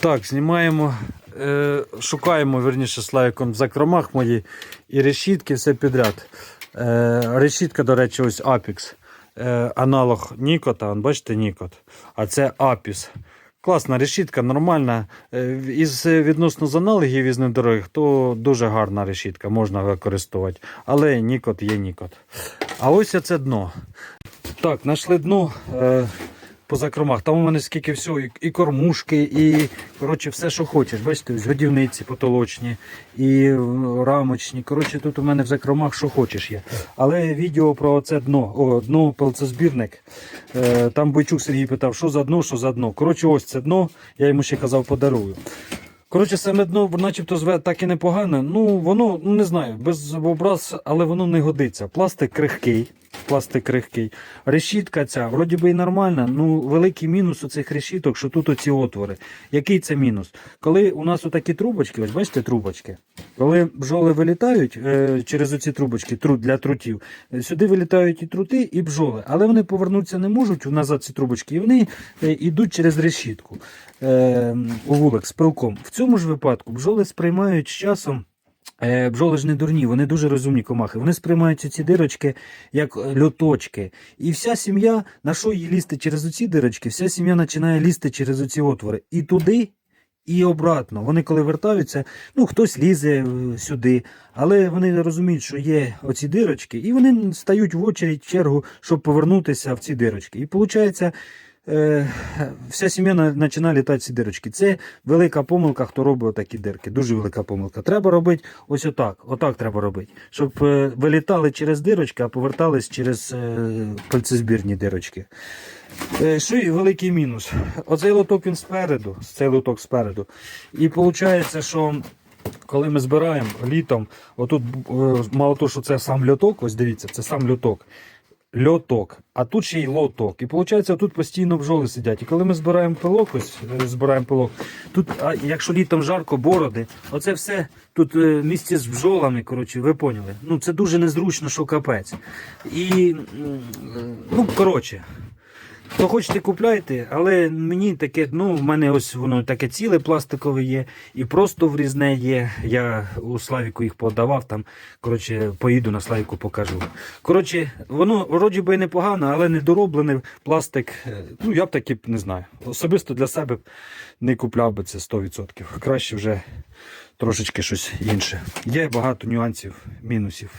Так, знімаємо, е, шукаємо, верніше, слайком в закромах мої і решітки, все підряд. Е, решітка, до речі, ось Apex. Е, аналог Нікота, бачите, Нікот. А це Apis. Класна решітка, нормальна. Е, Із відносно з аналогів із недорогих, то дуже гарна решітка, можна використовувати. Але Нікот є Нікот. А ось це дно. Так, знайшли дно. Е, по закромах. Там у мене скільки всього, і, кормушки, і коротше, все, що хочеш. Бачите, годівниці потолочні, і е, рамочні. Коротше, тут у мене в закромах що хочеш є. Але відео про це дно, о, дно пелцезбірник. Е, там Бойчук Сергій питав, що за дно, що за дно. Коротше, ось це дно, я йому ще казав, подарую. Коротше, саме дно, начебто, так і непогане. Ну, воно, ну не знаю, без образ, але воно не годиться. Пластик крихкий. Пластик крихкий. Решітка ця, вроді би і нормальна. Ну, великий мінус у цих решіток, що тут оці отвори. Який це мінус? Коли у нас отакі трубочки, ось бачите трубочки, коли бджоли вилітають е, через оці трубочки тру, для трутів, е, сюди вилітають і трути, і бджоли, але вони повернутися не можуть назад ці трубочки, і вони е, йдуть через решітку е, у вулик з пилком. В цьому ж випадку бджоли сприймають з часом. Е, Бджоли ж не дурні, вони дуже розумні комахи. Вони сприймають ці дирочки як е, льоточки. І вся сім'я, на що їй лізти через оці дирочки, вся сім'я починає лізти через оці отвори. І туди, і обратно. Вони коли вертаються, ну хтось лізе е, сюди, але вони розуміють, що є оці дирочки, і вони стають в очередь в чергу, щоб повернутися в ці дирочки. І виходить. Е, вся сім'я починає літати ці дирочки. Це велика помилка, хто робить отакі дирки. Дуже велика помилка. Треба робити ось отак. Отак треба робити. Щоб е, вилітали через дирочки, а повертались через е, пальцезбірні дирочки. Е, Що і великий мінус. Оцей лоток він спереду, цей лоток спереду. І виходить, що коли ми збираємо літом, отут мало того, що це сам льоток, ось дивіться, це сам льоток. Льоток, а тут ще й лоток. І виходить, тут постійно бджоли сидять. І коли ми збираємо пилок, ось е, збираємо пилок, тут, а якщо літом жарко, бороди, оце все тут е, місце з бджолами, коротше, ви поняли. Ну це дуже незручно, що капець. І е, ну, коротше. То хочете купляйте, але мені таке, ну, в мене ось воно таке ціле пластикове є, і просто врізне є. Я у Славіку їх подавав, там, коротше, поїду на Славіку покажу. Коротше, воно вроді би непогано, але недороблений пластик. е, Ну, я б таки б не знаю. Особисто для себе б не купляв би це 100%. Краще вже трошечки щось інше. Є багато нюансів, мінусів.